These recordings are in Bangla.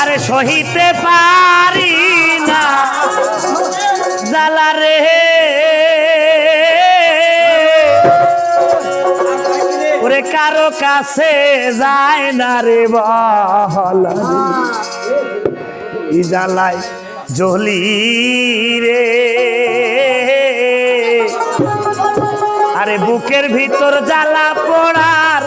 আরে সহিতে পারি না। জ্বালা রে। ওরে কারও কাছে যায় না রে বল ই জ্বালায় জলি রে। আরে বুকের ভিতর জ্বালা পড়ার।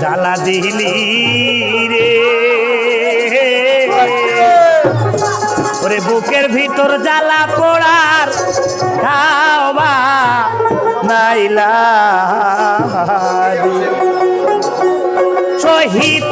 জ্বালা দিলি রে। ওরে বুকের ভিতর জ্বালা পড়ার। খাওয়া নাইলা। শহীদ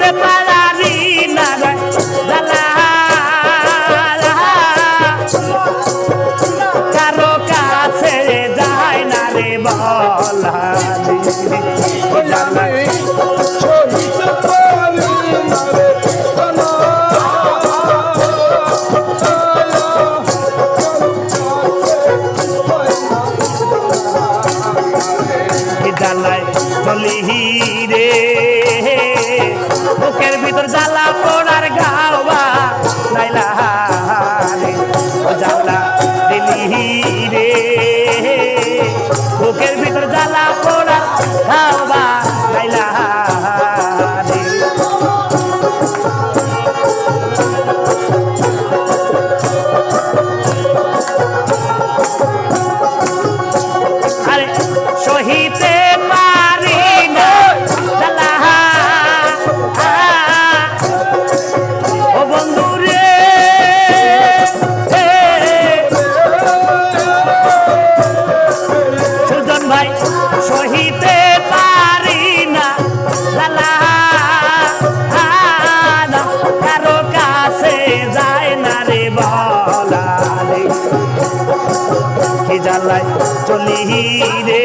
রে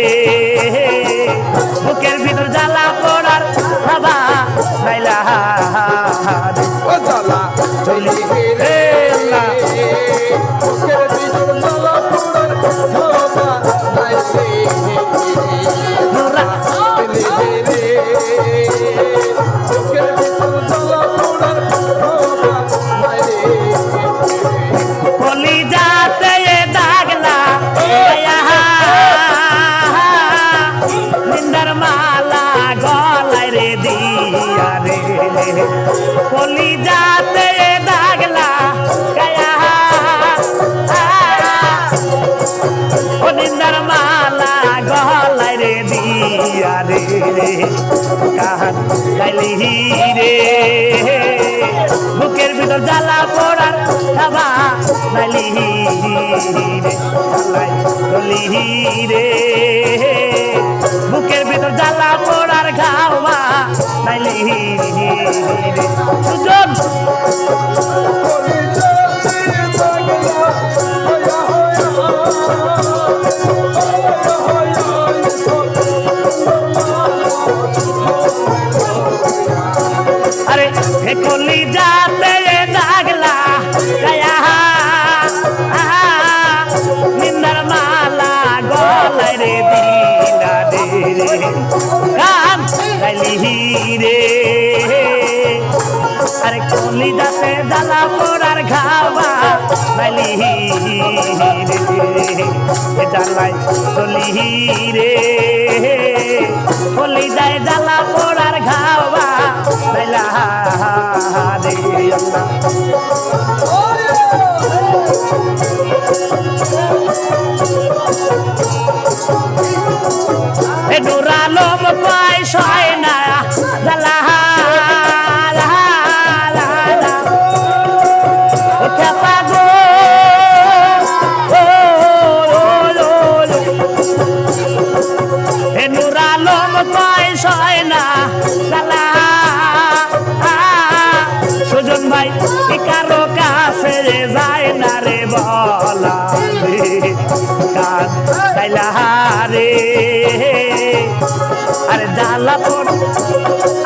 বুকের ভিতর জ্বালা পড়ার বাবা লাইলা চলি রে। আল্লাহ। নুরা কলি যাতে ভিতর জ্বালা পড়ার খাবা নাইলি রে রে। বুকের ভিতর জ্বালা পড়ার নাইলি রে গান গাইলি রে আরে কলি যাতে জ্বালা পোড়ার খাওয়া গাইলি রে জ্বালাই চলি রে কলি যায় জ্বালা পোড়ার খাওয়া গাইলা রে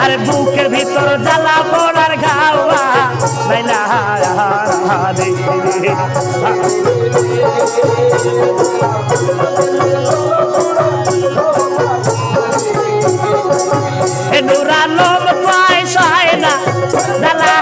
আর বুকের ভিতর জ্বালা পড়ার গাওয়া মাইলা নুরানো পয়সায় না জ্বালা।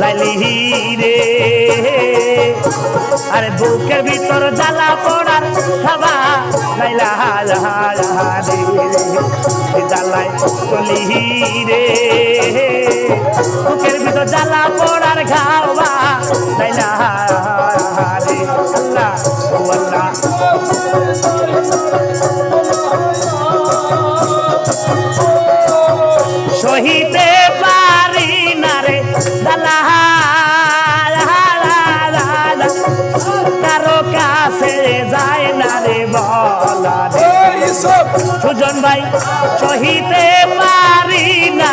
লাইলি রে। আরে বুকের ভিতর জ্বালা পড়ার খাবা। লাইলা রে। জ্বালাই চলি রে। বুকের ভিতর জ্বালা পড়ার খাওয়া লাইলা সুজন ভাই সহিতে পারি না।